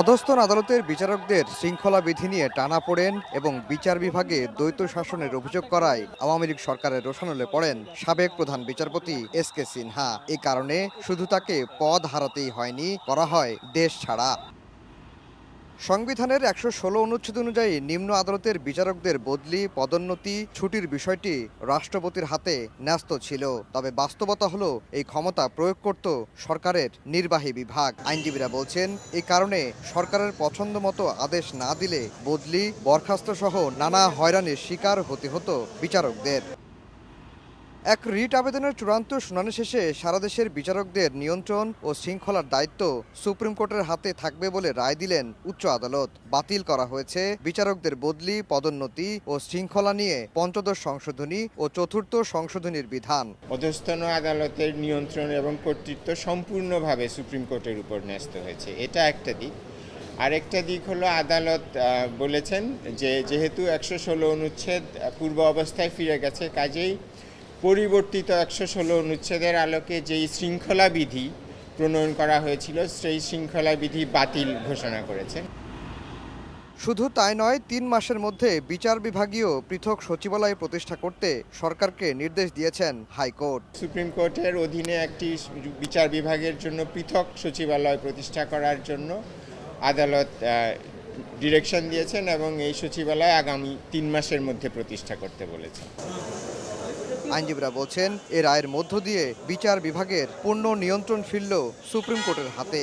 অধস্তন আদালতের বিচারকদের শৃঙ্খলা বিধি নিয়ে টানা পড়েন এবং বিচার বিভাগে দ্বৈত শাসনের অভিযোগ করায় আওয়ামী লীগ সরকারের রোশানলে পড়েন সাবেক প্রধান বিচারপতি এস কে সিনহা। এ কারণে শুধু তাকে পদ হারাতেই হয়নি, করা হয় দেশ ছাড়া। সংবিধানের একশো ষোলো অনুচ্ছেদ অনুযায়ী নিম্ন আদালতের বিচারকদের বদলি, পদোন্নতি ছুটির বিষয়টি রাষ্ট্রপতির হাতে ন্যস্ত ছিল। তবে বাস্তবতা হলো, এই ক্ষমতা প্রয়োগ করত সরকারের নির্বাহী বিভাগ। আইনজীবীরা বলছেন এই কারণে সরকারের পছন্দ মতো আদেশ না দিলে বদলি বরখাস্ত সহ নানা হয়রানির শিকার হতে হতো বিচারকদের। এক রিট আবেদনের চূড়ান্ত শুনানি শেষে সারা দেশের বিচারকদের নিয়ন্ত্রণ ও শৃঙ্খলার দায়িত্ব সুপ্রিম কোর্টের হাতে থাকবে বলে রায় দিলেন উচ্চ আদালত। বাতিল করা হয়েছে বিচারকদের বদলি, পদোন্নতি ও শৃঙ্খলা নিয়ে পঞ্চদশ সংশোধনী ও চতুর্থ সংশোধনীর বিধান। অধস্তন আদালতের নিয়ন্ত্রণ এবং কর্তৃত্ব সম্পূর্ণভাবে সুপ্রিম কোর্টের উপর ন্যস্ত হয়েছে। এটা একটা দিক। আরেকটা দিক হলো আদালত বলেছেন যে যেহেতু একশো ষোলো অনুচ্ছেদ পূর্ব অবস্থায় ফিরে গেছে, কাজেই পরিবর্তিত একশো ষোলো অনুচ্ছেদের আলোকে যেই শৃঙ্খলা বিধি প্রণয়ন করা হয়েছিল সেই শৃঙ্খলা বিধি বাতিল ঘোষণা করেছেন শুধু তাই নয় তিন মাসের মধ্যে বিচার বিভাগীয় পৃথক সচিবালয় প্রতিষ্ঠা করতে সরকারকে নির্দেশ দিয়েছেন হাইকোর্ট। সুপ্রিম কোর্টের অধীনে একটি বিচার বিভাগের জন্য পৃথক সচিবালয় প্রতিষ্ঠা করার জন্য আদালত ডিরেকশন দিয়েছেন এবং এই সচিবালয় আগামী তিন মাসের মধ্যে প্রতিষ্ঠা করতে বলেছেন আইনজীবীরা বলছেন, এ রায়ের মধ্য দিয়ে বিচার বিভাগের পূর্ণ নিয়ন্ত্রণ ফিরল সুপ্রিম কোর্টের হাতে।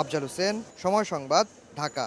আফজাল হোসেন, সময় সংবাদ, ঢাকা।